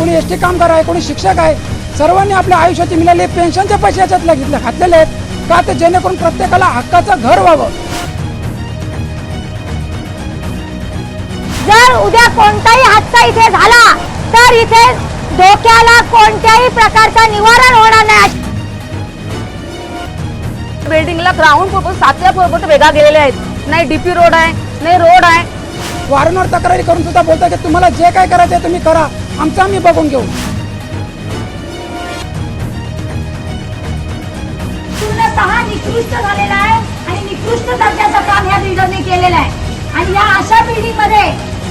कोणी S T कामगार आहे कोणी शिक्षक आहे सर्वांनी आपल्या आयुष्याची मिळालेले पेन्शनचे पैसे याच्यातले घेतले घातलेले आहेत. का ते जेणेकरून प्रत्येकाला हक्काचं घर व्हावं? जर उद्या कोणताही हादसा इथे झाला तर इथे धोक्याला कोणत्याही प्रकारचा निवारण होणार नाही. बिल्डिंगला ग्राउंड फ्लोर सातव्या फ्लोर वेगळा गेलेले आहेत. नाही डीपी रोड आहे नाही रोड आहे. वारंवार तक्रारी करून सुद्धा बोलतात की तुम्हाला जे काय करायचं आहे तुम्ही करा. आमचं आम्ही बघून घेऊ. पूर्णतः निकृष्ट झालेला आहे आणि निकृष्ट दर्जाचं काम ह्या बिल्डरने केलेलं आहे. आणि या अशा बिल्डिंगमध्ये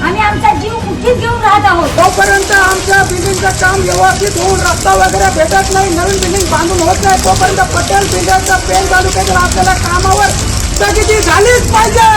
आम्ही आमचा जीव मुठीत घेऊन राहत आहोत. जोपर्यंत आमच्या बिल्डिंगचं काम व्यवस्थित होऊन रस्ता वगैरे भेटत नाही. नवीन बिल्डिंग बांधून होत नाही. तोपर्यंत पटेल बिल्डरच्या पेन तालुक्यातील आपल्याला कामावर. स्थगिती झालीच पाहिजे.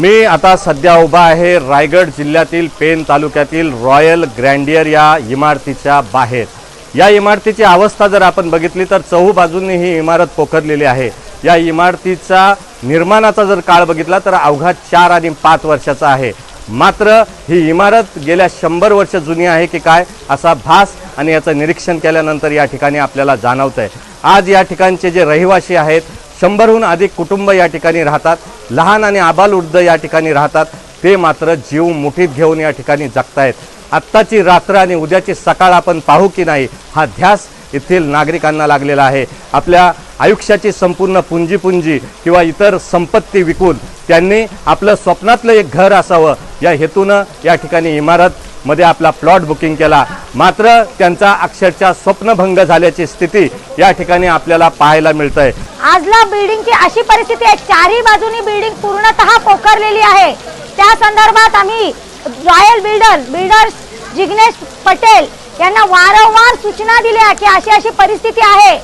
मी आता सध्या उभा आहे रायगड जिल्ह्यातील पेन तालुक्यातील रॉयल ग्रँडियर या इमारतीच्या बाहेर. या इमारतीची अवस्था जर आपण बघितली तर चहूबाजूंनी ही इमारत पोखरलेली आहे. या इमारतीचा निर्माणाचा जर काळ बघितला तर अवघा चार आणि पाच वर्षाचा आहे. मात्र ही इमारत गेल्या शंभर वर्ष जुनी आहे की काय असा भास आणि याचं निरीक्षण केल्यानंतर या ठिकाणी आपल्याला जाणवत आहे आज या ठिकाणचे जे रहिवासी आहेत शंभरहून अधिक कुटुंब या ठिकाणी राहतात लहान आणि आबालवृद्ध या ठिकाणी राहतात ते मात्र जीव मुठीत घेऊन या ठिकाणी जगतायत. आत्ताची रात्र आणि उद्याची सकाळ आपण पाहू की नाही हा ध्यास येथील नागरिकांना लागलेला आहे. आपल्या आयुष्याची संपूर्ण पुंजीपुंजी किंवा इतर संपत्ती विकून त्यांनी आपलं स्वप्नातलं एक घर असावं या हेतूनं या ठिकाणी इमारत मध्ये आपला प्लॉट बुकिंग केला. मात्र त्यांचा अक्षरशः स्वप्नभंग झाल्याची स्थिती या ठिकाणी आपल्याला पाहायला मिळतंय. आजला बिल्डिंगची अशी परिस्थिती आहे. चारही बाजूनी बिल्डिंग पूर्णतः पोखरलेली आहे. त्या संदर्भात आम्ही royal builder builders Jignesh Patel यांना वारंवार सूचना दिल्या की अशी अशी परिस्थिती आहे.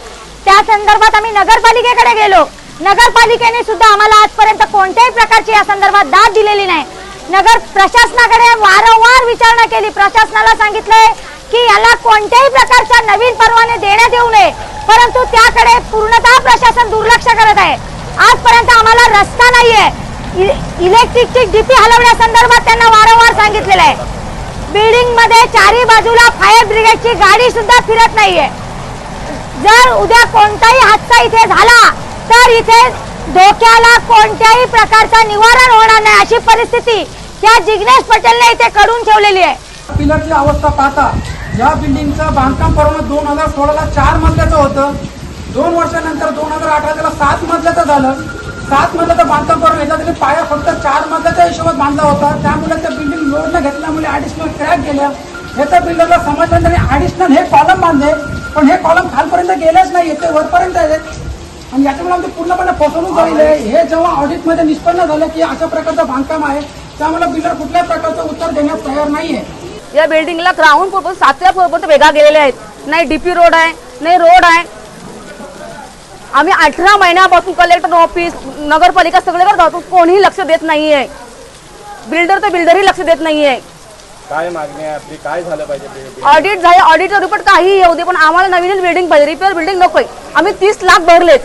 त्या संदर्भात आम्ही नगरपालिकेकडे गेलो. नगरपालिकेने सुद्धा आम्हाला आजपर्यंत कोणत्याही प्रकारची या संदर्भात दाद दिलेली नाही. नगर प्रशासनाकडे वारंवार विचारणा केली. प्रशासनाला सांगितलंय की याला कोणत्याही प्रकारचा नवीन परवाने देण्यात येऊ नये. परंतु त्याकडे पूर्णतः प्रशासन दुर्लक्ष करत आहे. आजपर्यंत आम्हाला रस्ता नाहीये. इ- इलेक्ट्रिकची डीपी हलवण्यासंदर्भात त्यांना वारंवार सांगितलेलं आहे. बिल्डिंगमध्ये चारी बाजूला फायर ब्रिगेडची गाडी सुद्धा फिरत नाहीये. जर उद्या कोणताही हादसा इथे झाला तर इथे धोक्याला कोणत्याही प्रकारचा निवारण होणार नाही अशी परिस्थिती त्या जिग्नेश पटेलने इथे कडून ठेवलेली आहे. पिलरची अवस्था पाहता या बिल्डिंगचं बांधकाम परवाना दोन हजार सोळाला चार मजल्याचं होतं. दोन वर्षानंतर दोन हजार अठरा त्याला सात मजल्याचं झालं. सात मजल्याचं बांधकाम करून याचा तरी पाया फक्त चार मजल्याच्या हिशोबात बांधला होता. त्यामुळे त्या बिल्डिंग लोड न घेतल्यामुळे ॲडिशनल क्रॅक गेल्या. ह्याच्या बिल्डरला समजलं तरी ॲडिशनल हे कॉलम बांधले. पण हे कॉलम खालपर्यंत गेलेच नाही ते वरपर्यंत आहेत आणि याच्यामुळे आमची पूर्णपणे फसवणूक झालेली आहे. हे जेव्हा ऑडिटमध्ये निष्पन्न झालं की अशा प्रकारचं बांधकाम आहे त्यामुळे बिल्डर कुठल्याही प्रकारचं उत्तर देण्यास तयार नाही आहे या बिल्डिंगला ग्राउंड फ्लोर सातव्या फ्लोर वेगळा गेलेले आहेत. नाही डीपी रोड आहे नाही रोड आहे. आम्ही अठरा महिन्यापासून कलेक्टर ऑफिस नगरपालिका सगळीकडे जातो. कोणीही लक्ष देत नाहीये. बिल्डर तर बिल्डरही लक्ष देत नाहीये. काय मागणी आहे आपली? काय झालं पाहिजे ऑडिट झाले ऑडिटचा रिपोर्ट काही येऊ दे पण आम्हाला नवीनच बिल्डिंग पाहिजे. रिपेअर बिल्डिंग नकोय. आम्ही तीस लाख भरलेत.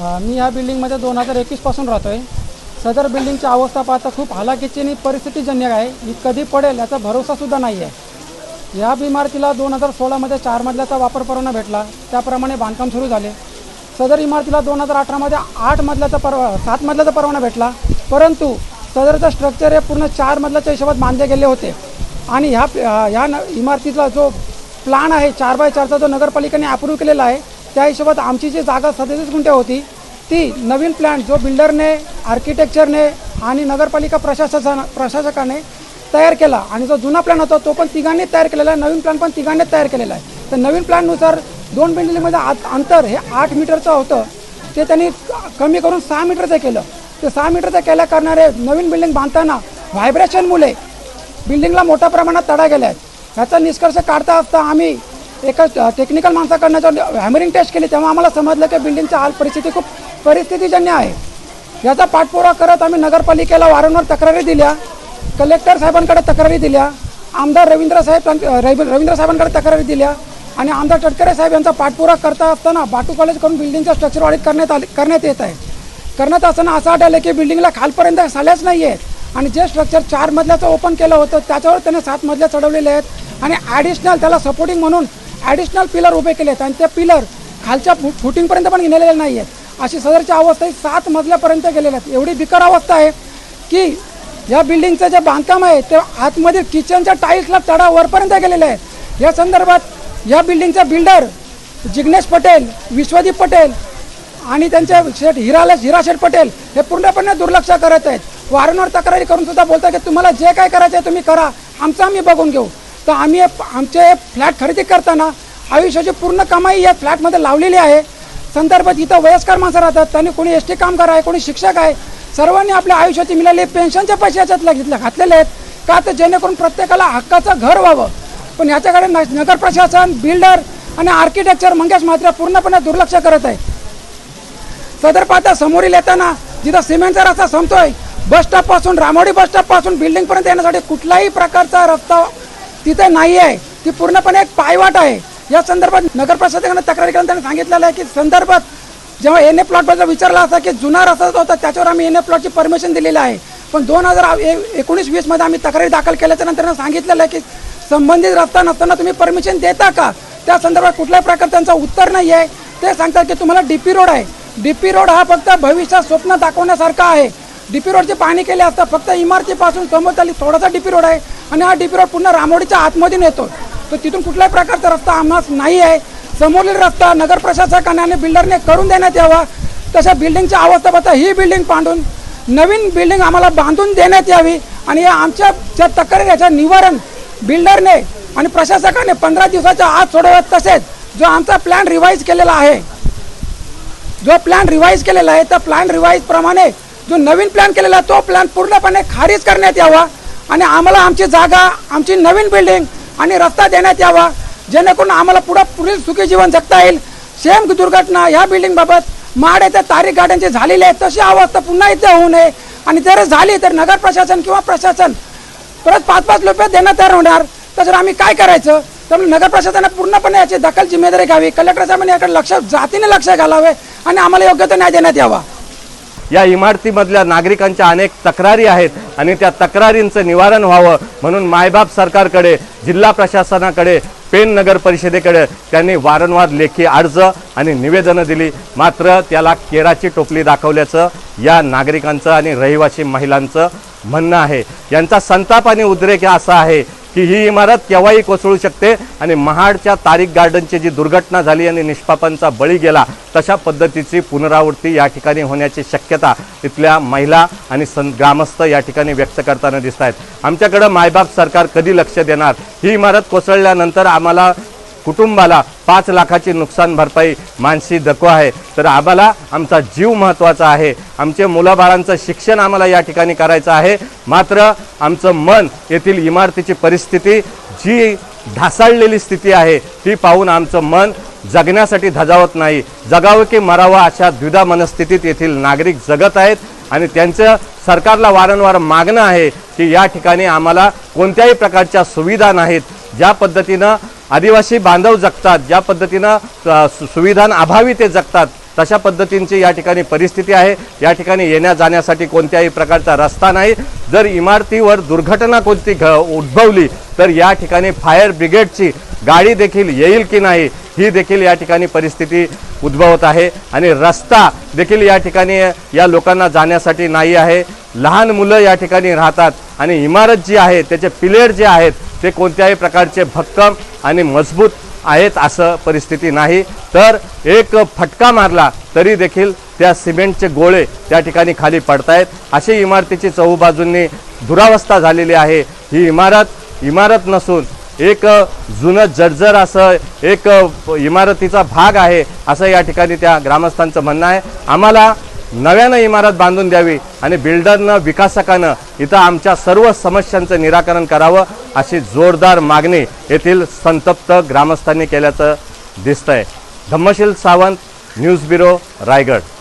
मी या बिल्डिंगमध्ये दोन हजार एकवीसपासून राहतो आहे सदर बिल्डिंगची अवस्था पाहता खूप हालाकीची आणि परिस्थितीजन्य आहे. ही कधी पडेल याचा भरोसासुद्धा नाही आहे या इमारतीला दोन हजार सोळामध्ये चार मजल्याचा वापर परवाना भेटला. त्याप्रमाणे बांधकाम सुरू झाले. सदर इमारतीला दोन हजार अठरामध्ये आठ मजल्याचा परवा सात मजल्याचा परवाना भेटला. परंतु सदरचं स्ट्रक्चर हे पूर्ण चार मजल्याच्या हिशोबात बांधले गेले होते. आणि ह्या ह्या न इमारतीचा जो प्लान आहे चार बाय चारचा जो नगरपालिकेने अप्रूव्ह केलेला आहे त्या हिशोबात आमची जी जागा सदतीस गुंठे होती ती नवीन प्लॅन जो बिल्डरने आर्किटेक्चरने आणि नगरपालिका प्रशासन प्रशासकाने तयार केला आणि जो जुना प्लॅन होता तो पण तिघांनी तयार केलेला आहे. नवीन प्लॅन पण तिघांनी तयार केलेला आहे. तर नवीन प्लॅननुसार दोन बिल्डिंगमध्ये आत अंतर हे आठ मीटरचं होतं. ते त्यांनी कमी करून सहा मीटरचं केलं. ते सहा मीटरचं केल्या करणारे नवीन बिल्डिंग बांधताना व्हायब्रेशनमुळे बिल्डिंगला मोठ्या प्रमाणात तडा गेल्या आहेत. ह्याचा निष्कर्ष काढता असता आम्ही एका टेक्निकल माणसाकडनं जेव्हा हॅमरिंग टेस्ट केली तेव्हा आम्हाला समजलं की बिल्डिंगची हाल परिस्थिती खूप परिस्थितीजन्य आहे याचा पाठपुरावा करत आम्ही नगरपालिकेला वारंवार तक्रारी दिल्या कलेक्टर साहेबांकडे तक्रारी दिल्या आमदार रवींद्र साहेब रवींद्र साहेबांकडे तक्रारी दिल्या आणि आमदार टटकरे साहेब यांचा पाठपुरावा करता असताना बाटू कॉलेजकडून बिल्डिंगचं स्ट्रक्चर ऑडिट करण्यात आले करण्यात येत आहे. करण्यात असताना असं आढळलं की बिल्डिंगला खालपर्यंत साल्याच नाही आहेत आणि जे स्ट्रक्चर चार मजल्याचं ओपन केलं होतं त्याच्यावर त्याने सात मजल्या चढवलेले आहेत आणि ॲडिशनल त्याला सपोर्टिंग म्हणून ॲडिशनल पिलर उभे केले आहेत आणि ते पिलर खालच्या फु फुटिंगपर्यंत पण गेलेले नाही आहेत अशी सदरची अवस्था ही सात मजल्यापर्यंत गेलेल्या आहेत. एवढी बिकर अवस्था आहे की या बिल्डिंगचं जे बांधकाम आहे ते आतमधील किचनच्या टाईल्सला तडा वरपर्यंत गेलेले आहेत. या संदर्भात या बिल्डिंगचा बिल्डर जिग्नेश पटेल विश्वदीप पटेल आणि त्यांचे शेठ हिराला हिरा शेठ पटेल हे पूर्णपणे दुर्लक्ष करत आहेत. वारंवार तक्रारी करून सुद्धा बोलतात की तुम्हाला जे काय करायचं आहे तुम्ही करा आमचं आम्ही बघून घेऊ. तर आम्ही आमचे फ्लॅट खरेदी करताना आयुष्याची पूर्ण कमाई या फ्लॅटमध्ये लावलेली आहे. संदर्भात इथं वयस्कर माणसं राहतात त्यांनी कोणी एस टी कामगार आहे कोणी शिक्षक आहे सर्वांनी आपल्या आयुष्याची मिळालेले पेन्शनच्या पैसे याच्यात घेतल्या घातलेले आहेत. का तर जेणेकरून प्रत्येकाला हक्काचं घर व्हावं. पण याच्याकडे न- नगर प्रशासन बिल्डर आणि आर्किटेक्चर मंगेश मात्र पूर्णपणे दुर्लक्ष करत आहे सदर पाता समोरील येताना जिथं सिमेंटचा रस्ता संपतोय बस स्टॉपपासून रामोडी बस स्टॉपपासून बिल्डिंगपर्यंत येण्यासाठी कुठलाही प्रकारचा रस्ता तिथे नाही आहे ती पूर्णपणे एक पायवाट आहे. या संदर्भात नगर तक्रारी करून त्यांनी सांगितलेलं आहे की संदर्भात जेव्हा एन ए प्लॉटबद्दल विचारला असता की जुना रस्ता होता त्याच्यावर आम्ही एन ए प्लॉटची परमिशन दिलेली आहे. पण दोन हजार एकोणीस वीसमध्ये आम्ही तक्रारी दाखल केल्याच्यानंतर सांगितलेलं आहे की संबंधित रस्ता नसताना तुम्ही परमिशन देता का? त्या संदर्भात कुठल्याही प्रकार त्यांचं उत्तर नाही आहे ते सांगतात की तुम्हाला डी पी रोड आहे. डी पी रोड हा फक्त भविष्यात स्वप्न दाखवण्यासारखा आहे. डी पी रोडची पाहणी केली असता फक्त इमारतीपासून समोर चाली थोडासा डी पी रोड आहे. आणि हा डी पी रोड पुन्हा रामोडीच्या आतमधून येतो. तर तिथून कुठल्याही प्रकारचा रस्ता आम्हाला नाही आहे. समोरील रस्ता नगर प्रशासकाने आणि बिल्डरने करून देण्यात यावा. तशा बिल्डिंगच्या अवस्था बघता ही बिल्डिंग पांडून नवीन बिल्डिंग आम्हाला बांधून देण्यात यावी. आणि या आमच्या ज्या तक्रारी याचं निवारण बिल्डरने आणि प्रशासकाने पंधरा दिवसाच्या आत सोडवत तसेच जो आमचा प्लॅन रिवाईज केलेला आहे जो प्लॅन रिवाईज केलेला आहे त्या प्लॅन रिवाईजप्रमाणे जो नवीन प्लॅन केलेला आहे तो प्लॅन पूर्णपणे खारिज करण्यात यावा. आणि आम्हाला आमची जागा आमची नवीन बिल्डिंग आणि रस्ता देण्यात यावा. जेणेकरून आम्हाला पुढं पुढील सुखी जीवन जगता येईल. सेम दुर्घटना ह्या बिल्डिंगबाबत माड येथे तारीख गाड्यांची झालेली आहे तशी अवस्था पुन्हा इथे होऊ नये. आणि जर झाली तर नगर प्रशासन किंवा प्रशासन परत पाच पाच रुपये देणं तयार होणार. त्याच्यावर आम्ही काय करायचं? त्यामुळे नगर प्रशासनाने पूर्णपणे याची दखल जिम्मेदारी घ्यावी. कलेक्टर साहेबांनी याकडे लक्ष जातीने लक्ष घालावे आणि आम्हाला योग्य तो न्याय देण्यात यावा. या इमारतीमधल्या नागरिकांच्या अनेक तक्रारी आहेत आणि त्या तक्रारींचं निवारण व्हावं म्हणून मायबाप सरकारकडे जिल्हा प्रशासनाकडे पेन नगर परिषदेकडे त्यांनी वारंवार लेखी अर्ज आणि निवेदनं दिली. मात्र त्याला केराची टोपली दाखवल्याचं या नागरिकांचं आणि रहिवासी महिलांचं म्हणणं आहे. यांचा संताप आणि उद्रेक असा आहे की ही इमारत केव्हाही कोसळू शकते आणि महाडच्या तारीख गार्डनची जी दुर्घटना झाली आणि निष्पापांचा बळी गेला तशा पद्धतीची पुनरावृत्ती या ठिकाणी होण्याची शक्यता इथल्या महिला आणि सं ग्रामस्थ या ठिकाणी व्यक्त करताना दिसत आहेत आमच्याकडं मायबाप सरकार कधी लक्ष देणार? ही इमारत कोसळल्यानंतर आम्हाला कुटुंबाला पाच लाखाची नुकसान भरपाई मानसी दको आहे. तर आम्हाला आमचा जीव महत्त्वाचा आहे. आमचे मुलाबाळांचं शिक्षण आम्हाला या ठिकाणी करायचं आहे. मात्र आमचं मन येथील इमारतीची परिस्थिती जी ढासाळलेली स्थिती आहे ती पाहून आमचं मन जगण्यासाठी धजावत नाही. जगावं की मरावं अशा द्विधा मनस्थितीत येथील नागरिक जगत आहेत आणि त्यांचं सरकारला वारंवार मागणं आहे की या ठिकाणी आम्हाला कोणत्याही प्रकारच्या सुविधा नाहीत. ज्या पद्धतीनं आदिवासी बांधव जगतात ज्या पद्धतीनं अ, अभावी ते जगतात तशा पद्धतींची या ठिकाणी परिस्थिती आहे. या ठिकाणी येण्या जाण्यासाठी कोणत्याही प्रकारचा रस्ता नाही. जर इमारतीवर दुर्घटना कोणती घ उद्भवली तर या ठिकाणी फायर ब्रिगेडची गाडी देखील येईल की नाही ही देखील या ठिकाणी परिस्थिती उद्भवत आहे. आणि रस्ता देखील या ठिकाणी या लोकांना जाण्यासाठी नाही आहे. लहान मुलं या ठिकाणी राहतात. आणि इमारत जी आहे त्याचे पिलेर जे आहेत ते कोणत्याही प्रकारचे भक्कम आणि मजबूत आहेत असं परिस्थिती नाही. तर एक फटका मारला तरी देखील त्या सिमेंटचे गोळे त्या ठिकाणी खाली पडतायत. अशी इमारतीची चहूबाजूंनी दुरावस्था झालेली आहे. ही इमारत इमारत नसून एक जुनं जर्जर असं एक इमारतीचा भाग आहे असं या ठिकाणी त्या ग्रामस्थांचं म्हणणं आहे. आम्हाला नव्यानं इमारत बांधून द्यावी आणि बिल्डरनं विकासकानं इथं आमच्या सर्व समस्यांचं निराकरण करावं अशी जोरदार मागणी येथील संतप्त ग्रामस्थांनी केल्याचं दिसतंय. Dhammashil Sawant news bureau Raigad.